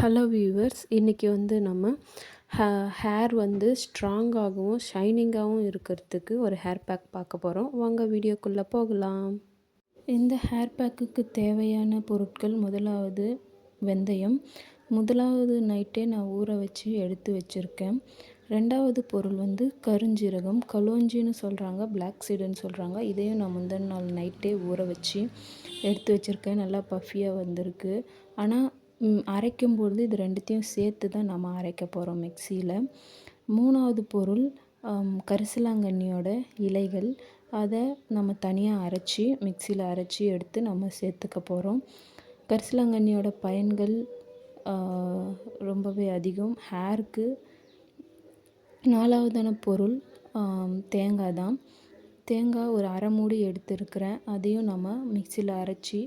Hello viewers இன்றைக்கி வந்து நம்ம ஹே ஹேர் வந்து ஸ்ட்ராங்காகவும் ஷைனிங்காகவும் இருக்கிறதுக்கு ஒரு ஹேர் பேக் பார்க்க போகிறோம் வாங்க வீடியோக்குள்ளே போகலாம். இந்த ஹேர் பேக்குக்கு தேவையான பொருட்கள் முதலாவது வெந்தயம். முதலாவது நைட்டே நான் ஊற வச்சு எடுத்து வச்சுருக்கேன். ரெண்டாவது பொருள் வந்து கருஞ்சீரகம். கலோஞ்சின்னு சொல்கிறாங்க பிளாக் சீடுன்னு சொல்கிறாங்க இதையும் நான் முந்தின நாள் நைட்டே ஊற வச்சு எடுத்து வச்சுருக்கேன். நல்லா பஃபியாக வந்திருக்கு. ஆனால் அரைக்கும்பொழுது இது ரெண்டுத்தையும் சேர்த்து தான் நம்ம அரைக்க போகிறோம் மிக்சியில் மூணாவது பொருள் கரிசலாங்கண்ணியோட இலைகள். அதை நம்ம தனியாக அரைச்சி மிக்சியில் அரைச்சி எடுத்து நம்ம சேர்த்துக்க போகிறோம் கரிசலாங்கண்ணியோட பயன்கள் ரொம்பவே அதிகம். ஹேருக்கு நாலாவதான பொருள் தேங்காய் தான். தேங்காய் ஒரு அரை மூடி எடுத்துருக்கிறேன். அதையும் நம்ம மிக்சியில் அரைச்சி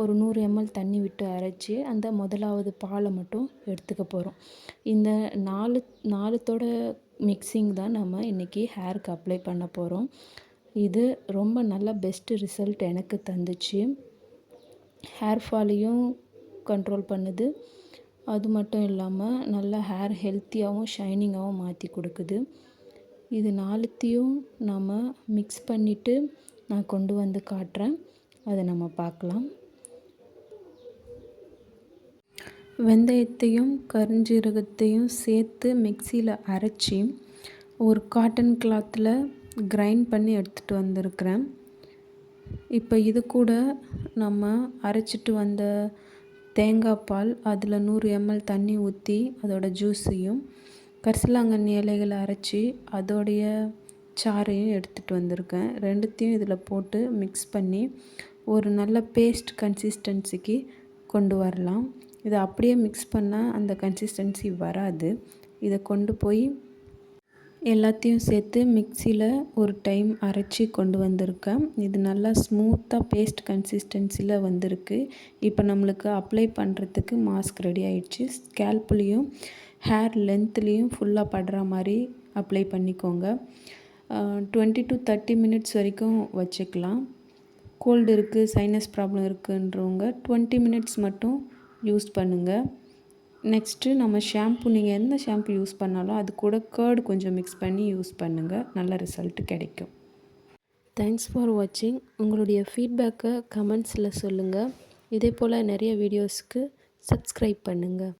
ஒரு நூறு எம்எல் தண்ணி விட்டு அரைச்சி அந்த முதலாவது பாலை மட்டும் எடுத்துக்க போகிறோம் இந்த நாலு நாலுத்தோட மிக்சிங் தான் நம்ம இன்றைக்கி ஹேருக்கு அப்ளை பண்ண போகிறோம் இது ரொம்ப நல்ல பெஸ்ட்டு ரிசல்ட் எனக்கு தந்துச்சு. ஹேர் ஃபாலையும் கண்ட்ரோல் பண்ணுது. அது மட்டும் இல்லாமல் நல்ல ஹேர் ஹெல்த்தியாகவும் ஷைனிங்காகவும் மாற்றி கொடுக்குது. இது நாலுத்தையும் நம்ம மிக்ஸ் பண்ணிவிட்டு நான் கொண்டு வந்து காட்டுறேன். அதை நம்ம பார்க்கலாம். வெந்தயத்தையும் கருஞ்சீரகத்தையும் சேர்த்து மிக்சியில் அரைச்சி ஒரு காட்டன் கிளாத்தில் கிரைண்ட் பண்ணி எடுத்துகிட்டு வந்திருக்கிறேன். இப்போ இது கூட நம்ம அரைச்சிட்டு வந்த தேங்காய் பால் அதில் நூறு எம்எல் தண்ணி ஊற்றி அதோடய ஜூஸையும் கரிசலாங்கண்ணி இலைகளை அரைச்சி அதோடைய சாறையும் எடுத்துகிட்டு வந்திருக்கேன். ரெண்டுத்தையும் இதில் போட்டு மிக்ஸ் பண்ணி ஒரு நல்ல பேஸ்ட் கன்சிஸ்டன்சிக்கு கொண்டு வரலாம். இதை அப்படியே மிக்ஸ் பண்ணால் அந்த கன்சிஸ்டன்சி வராது. இதை கொண்டு போய் எல்லாத்தையும் சேர்த்து மிக்சியில் ஒரு டைம் அரைச்சி கொண்டு வந்திருக்கேன். இது நல்லா ஸ்மூத்தாக பேஸ்ட் கன்சிஸ்டன்சியில் வந்திருக்கு. இப்போ நம்மளுக்கு அப்ளை பண்ணுறதுக்கு மாஸ்க் ரெடி ஆயிடுச்சு. ஸ்கேல்ப்லேயும் ஹேர் லென்த்லேயும் ஃபுல்லாக படுற மாதிரி அப்ளை பண்ணிக்கோங்க. டுவெண்ட்டி டு தேர்ட்டி மினிட்ஸ் வரைக்கும் வச்சுக்கலாம். கோல்டு இருக்குது சைனஸ் ப்ராப்ளம் இருக்குன்றவங்க டுவெண்ட்டி மினிட்ஸ் மட்டும் யூஸ் பண்ணுங்கள் நெக்ஸ்ட்டு நம்ம ஷாம்பு நீங்கள் எந்த ஷாம்பு யூஸ் பண்ணாலும் அது கூட கேர்டு கொஞ்சம் மிக்ஸ் பண்ணி யூஸ் பண்ணுங்கள் நல்ல ரிசல்ட் கிடைக்கும். தேங்க்ஸ் ஃபார் வாட்சிங் உங்களுடைய ஃபீட்பேக்கை கமெண்ட்ஸில் சொல்லுங்கள் இதே போல் நிறைய வீடியோஸ்க்கு சப்ஸ்கிரைப் பண்ணுங்கள்